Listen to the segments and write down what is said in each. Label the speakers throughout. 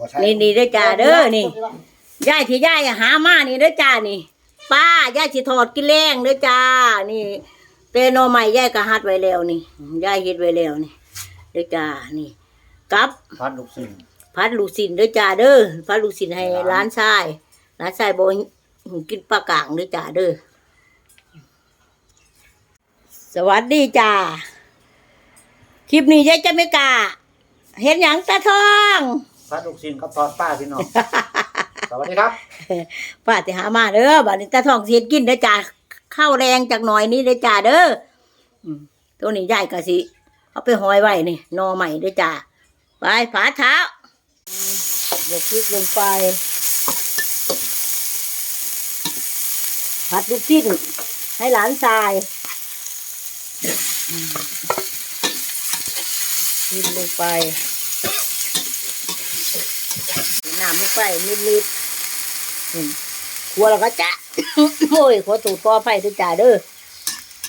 Speaker 1: บ่ใช่
Speaker 2: นี่นี่เด้อจ้าเด้อนี่ยายที่ยายหามานี่เด้อจ้านี่ ป้ายายสิทอดกินแรงเด้อจ้า นี่เตโนอใหม่ยายก็หัดไว้แล้วนี่ยายเฮ็ดไว้แล้วนี่เด้อจ้านี่กับ
Speaker 1: พัดลูกศิษย์
Speaker 2: พัดลูกศิลเด้อจ้าเด้อพัดลูกศิลให้ร้านชายร้านชายบ่กินปลากางเด้อจ้าเด้อสวัสดีจ้าคลิปนี้ยายจะไม่กล้าเห็นหยังตาทอง
Speaker 1: พัดลูกศิษย์ก็ทอดป้าพี่น้องสวัสดีครับ
Speaker 2: ป้าจะหามาเด้อบัดนี้ตาทองเสียกินเด้อจ้าข้าวแรงจากหน่อยนี้เด้อจ้าเด้ออืมตัวนี้ยายก็สิ เอาไปหอยไว้นี่นอใหม่เด้อจ้าไปฝาเท้าเดี๋ยวพริกลงไปผัดลูกชิ้นให้หลานชายชิ้นลงไปน้ำลงไปนิดๆอืมขัวแล้วก็จะโอ้ยขอตูดปอไฟด้วยจ้าเด้อ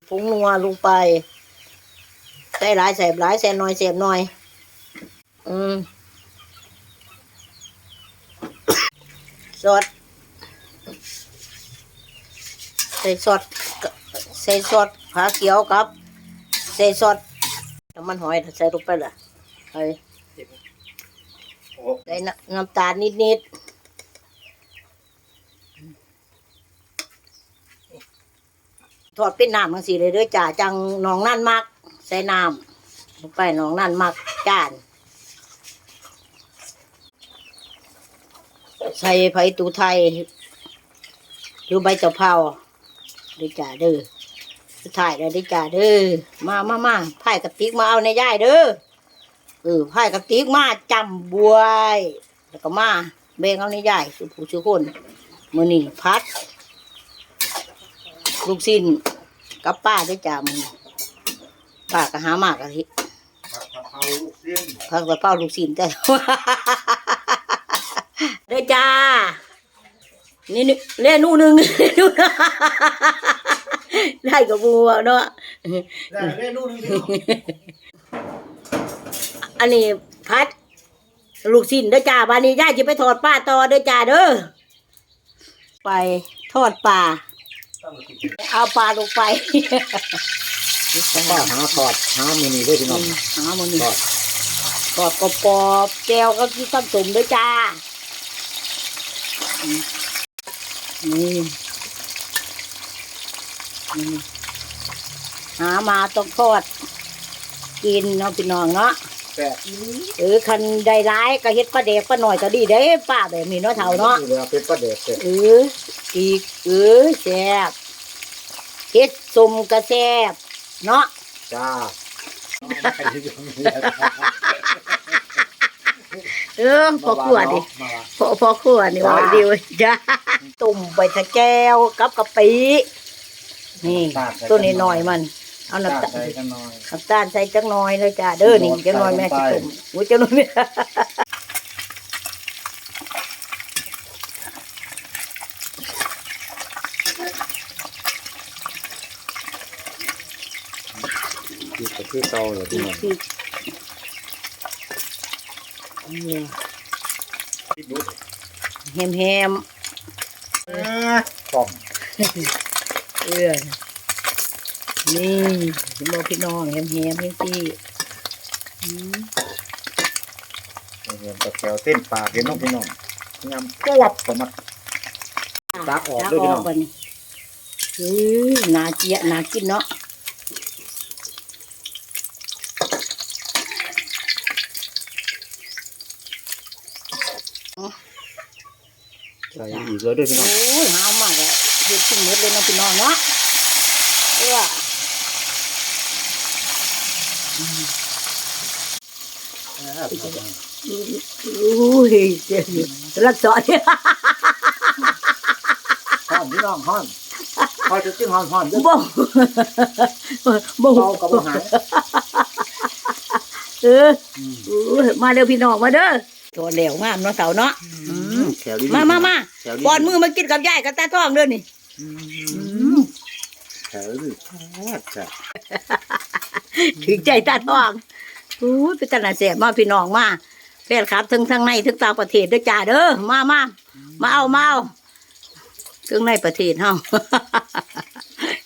Speaker 2: ผงนัวลงไปใส่หลายแสบหลายแสบน้อยแสบน้อย อืมสดใส่ซอสกับใส่ซอสผาเขียวครับ ใส่ซอสน้ำมันหอยใส่ลงไปละไอ้ใส่ น้น้ำตาลนิดๆทอดเป็นน้ำมันสิเลยด้อจ่าจังหนองนั่นมากใส่น้ำลงไปหนองนั่นมากจานใส่ไผ่ตูไทยหรือใบตะเภาด้อจ่าเด้อสุดท้ายแล้ด้อจ่าเด้อมามามาไผ่กระติกมาเอาในย่ายเด้อ เออไผ่กระติกมาจำบวย แล้วก็มาแบ่งเอาในย่ายสุผู้สุคนมื้อนี้พัด ลูกสิ้นกับป้าเด้อจ่ามื้อนี้ป้าก็หามากะทิ
Speaker 1: ผัดกะเพราลูกศิษย์
Speaker 2: พักกระเป้าลูกสิ้นจ้ะเด้อจ้านี่นี่เล่นนู่นหนึ่งนู่นได้กับบัวเนาะ
Speaker 1: ได้เมนูหนึงพี่น้อง
Speaker 2: อันนี้พัด ลูกสิ้นเด้อจ้าบานนี้ย่าจะไปทอดปลาต่อเด้อจ้าเด้อไปทอดปลาเอาปลาลงไป
Speaker 1: ป้าหาทอดหามือนี้ด้วยพี่น้อง
Speaker 2: หามันนี่
Speaker 1: ทอด
Speaker 2: ทอดกรอบๆแก้วก็ที่ผสมเด้อจ้าอืมนี่นี่หามาต้องทอดกินเนาะพี่น้องเนาะ
Speaker 1: แซ่ บ
Speaker 2: เออคันได้ร้ายก็เฮ็ดปลาเด็กปลาหน่อยก็ดีเด้ป้าแบบนี้เนาะเท่าเนาะ
Speaker 1: อยู่แล้วเป็นประเด็ดเสร็จ
Speaker 2: เอออีกเออแซ่บเฮ็ดสมก็แซ่บเนาะ
Speaker 1: จ้า
Speaker 2: เออพอขวดดิ
Speaker 1: มาว่า
Speaker 2: พอพอขวดนี่ว่าดีเว้ยจ้าตุ่มใบตะแก้วกับกะปินี่ตัวนี้หน่อยมัน เอา
Speaker 1: จ้า
Speaker 2: น้ำตาล
Speaker 1: ใส่กันหน่อย
Speaker 2: น้ำตาลใส่จักหน่อยเลยจ้าเด้อนี่จักหน่อยแม่สิตุ่มโอ้ยจักหน่อยแม่
Speaker 1: คือกับคือเตาเลยพี่น้อง
Speaker 2: ที่เนี่ย
Speaker 1: ที่ดู
Speaker 2: แฮมแฮม
Speaker 1: กล่อง
Speaker 2: เออ นี่เห็นบ่พี่น้องแฮมแฮมจังซี่อืม
Speaker 1: เรียนตะแกวเส้นปากเห็นน้องพี่น้องยำกวับผมมาตักออกด้วยพี่น้อง
Speaker 2: ตักบัดนี้เฮ้ยน่าเจียน่ากินเนาะ
Speaker 1: ใส่อีกเลยด้วยพี่น้อง
Speaker 2: โอ้ยหาวมากเลยเฮ็ดกินหมดเลยเนาะพี่น้องเนาะเออ อุ้ยเจ็บอยู่รักษาเนี่ย
Speaker 1: ห้อนพี่น้องห้อนพอจะจิ้งห้อนห้อนเด้อ
Speaker 2: บ่บ่
Speaker 1: เตากับอาหาร
Speaker 2: เอออู้ยมาเด้อพี่น้องมาเด้อตัวเหลวงามเนาะเสาเนาะ
Speaker 1: แถวดี
Speaker 2: มามามา
Speaker 1: แถวดี
Speaker 2: บอนมือมากินกับยายกับตาทองเด้อนี่
Speaker 1: แถวดีจ้ะ
Speaker 2: ถึงใจตาทองอู้ยเป็นตาหนาแสบมาพี่น้องมาฟนครับทั้งทั้งในทั้งต่างประเทศด้วยจ้าเด้อมามามาเอามาเอาทั้งในประเทศเฮา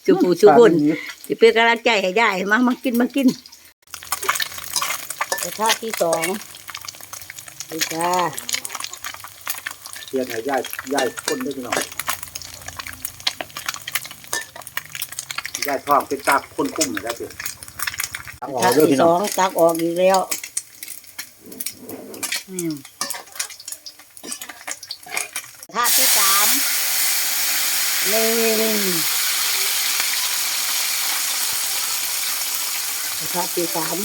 Speaker 2: จุปูจุบุญสิเป็นกำลังใจให้ยายมามากินมากินกระทะที่สองดูจ้า
Speaker 1: เทียนให้ยายย่ายคนด้วยพี่น้อง ย่ายท้องเป็นตาคนคุ้มเลยแล้วเพื่อนตัก
Speaker 2: ก
Speaker 1: อ
Speaker 2: ระ
Speaker 1: อก
Speaker 2: ทะ
Speaker 1: เด้อ
Speaker 2: ที่
Speaker 1: พี่
Speaker 2: ส
Speaker 1: น้อ
Speaker 2: องงตักออกอีกแล้วอืมกระทะที่สามนี่กระทะที่สาม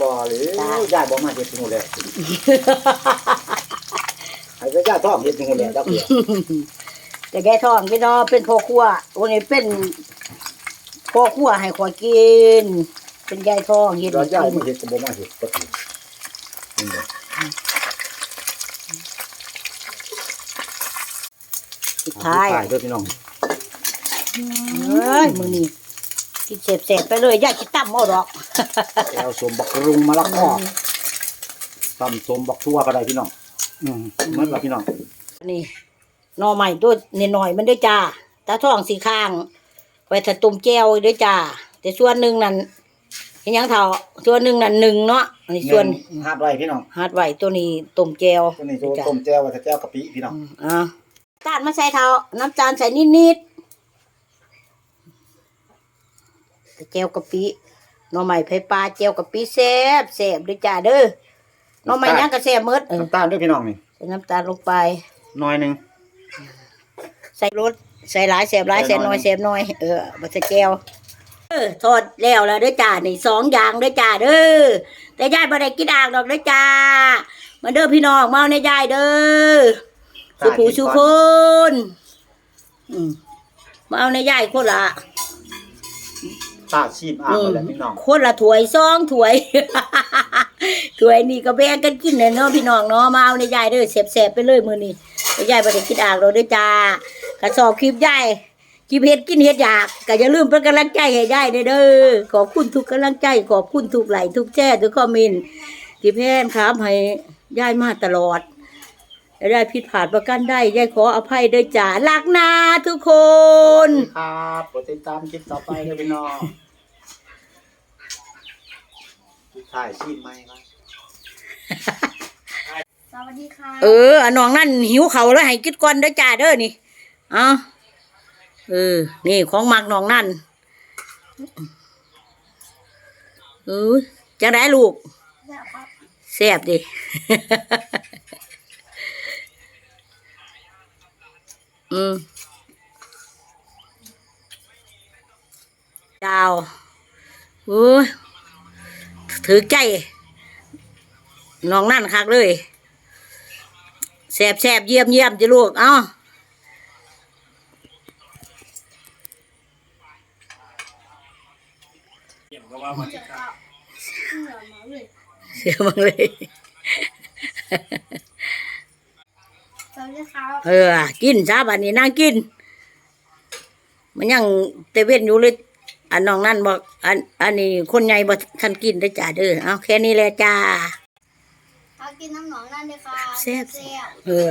Speaker 1: บ่เลย
Speaker 2: จ้า
Speaker 1: ย่ายบ่มาเฮ็ดหนูเลยให้ไปย่ายท้องเฮ็ดหนูเลยแล้วเพื่อน
Speaker 2: แต่แกท้องพี่น้องเป็นพ่อครัววันนี้เป็นพ่อครัวให้ขอยกิน เป็นยายท้องเฮ็ด
Speaker 1: เรา
Speaker 2: ให้
Speaker 1: ย่าย
Speaker 2: กิน
Speaker 1: มาเฮ็ดก็บ่มาเฮ็ดก็ถือนี่เด้อ
Speaker 2: สุดท้าย
Speaker 1: เด้อพี่น้อง
Speaker 2: เอ้ยมือนี้กินเสร็จๆไปเลยยายคิดตั้มเอาดอก
Speaker 1: แก้วสมบักรุงมะละกอตำสมบักทั่วก็ได้พี่น้อง อืมเหมือนกับพี่น้อง
Speaker 2: นี่ หน่อใหม่ตัวนี่หน่อยมันด้วยจ้าตาท้องสีข้างไว้ถ้าตุ่มแก้วด้วยจ้าแต่ส่วนหนึ่งนั่นเห็นยังเท่าส่วนหนึ่งนั่นหนึ่งเนาะอันนี้ส่วน
Speaker 1: หาดไว้พี่น้อง
Speaker 2: หัดไว้ตัวนี้ตุ่มแก้ว
Speaker 1: ตัวนี้ตัว
Speaker 2: จ้ะ
Speaker 1: ต้มแจ่วไว้ถ้าแจ่วกะปิพี่น้อง
Speaker 2: อืมอะตาดมาใส่เท่าน้ำตาลใส่นิดๆแก้วกะปิหน่อใหม่ไผ่ปลาแก้วกะปิแซ่บแซ่บด้วยจ้าเด้อหน่อใหม่ยังก็แซ่บหมดเออ
Speaker 1: น้ำตาลด้วยพี่น้องนี่
Speaker 2: ใส่น้ำตาลลงไป
Speaker 1: หน้อยหนึง
Speaker 2: ใส่รสใส่หลายแสบหลาย
Speaker 1: ใส่
Speaker 2: แสบ
Speaker 1: น้
Speaker 2: น้
Speaker 1: อ
Speaker 2: อยยแสบน้อย เออบัตรแก้วเออทอดแล้วแล้วเด้อจ้านี่สองอย่างเด้อจ้าเด้อแต่ยายบ่ได้กินอ่างดอกเด้อจ้ามาเด้อพี่น้องมาเอาในยายเด้อสุขูสุคนอืมมาเอาในยายคนละ
Speaker 1: ตาชีพอ่างไปแล้วพี่น้อง
Speaker 2: คนละถ้วยซองถ้วย ถ้วยนี่ก็แบ่งกันกินเนยเนาะพี่น้องเนาะมาเอาในยายเด้อแสบๆไปเลยมื้อนี้แต่ยายบ่ได้กินอ่างดอกเด้อจ้า กระสอบคลิปยายกินเห็ดกินเห็ดอยากก็อย่าลืมเป็นกำลังใจให้ได้เด้อเด้อขอบคุณทุกกำลังใจ ขอบคุณทุกไหลค์ทุกแช่ทุกคอมเมนต์ที่แพนครับให้ย่ายมาตลอดและได้ผิดพลาดประกันได้ย่ายขออภัยด้วยจ้ารักนาทุกคน
Speaker 1: ครับกดติดตามคลิปต่อไปเลยพี่น้องถ่ายชีพไหมครับ
Speaker 3: สวัสดีค่ะ
Speaker 2: เอออะน้องนั่นหิวเขาวแล้วให้กินก่อนเด้อจ้าเด้อนี่ เอาเออ นี่ของมักน้องนั่นเออจะได้ลูก
Speaker 3: แล้วครับ
Speaker 2: แซ่บดิอืมดาวโอ้ยถือใจน้องนั่นคักเลยแสบแสบเยี่ยมเยี่ยมจะลูก เอ้า
Speaker 3: เหนื่อยมากเลย
Speaker 2: เสียมังเลย
Speaker 3: สวัสดีครับ
Speaker 2: เออ กินซาบันนี้นั่งกิน มันยังเตเว่นอยู่เลยอันน้องนั่นบอกอันอันนี้คนใหญ่บอกท่านกินได้อจ้าเด้อเอาแค่นี้แหละจ้า
Speaker 3: เอากินน้ำหนองนั่นเลยค่ะ
Speaker 2: แซ่บ
Speaker 3: แซ่บ
Speaker 2: เออ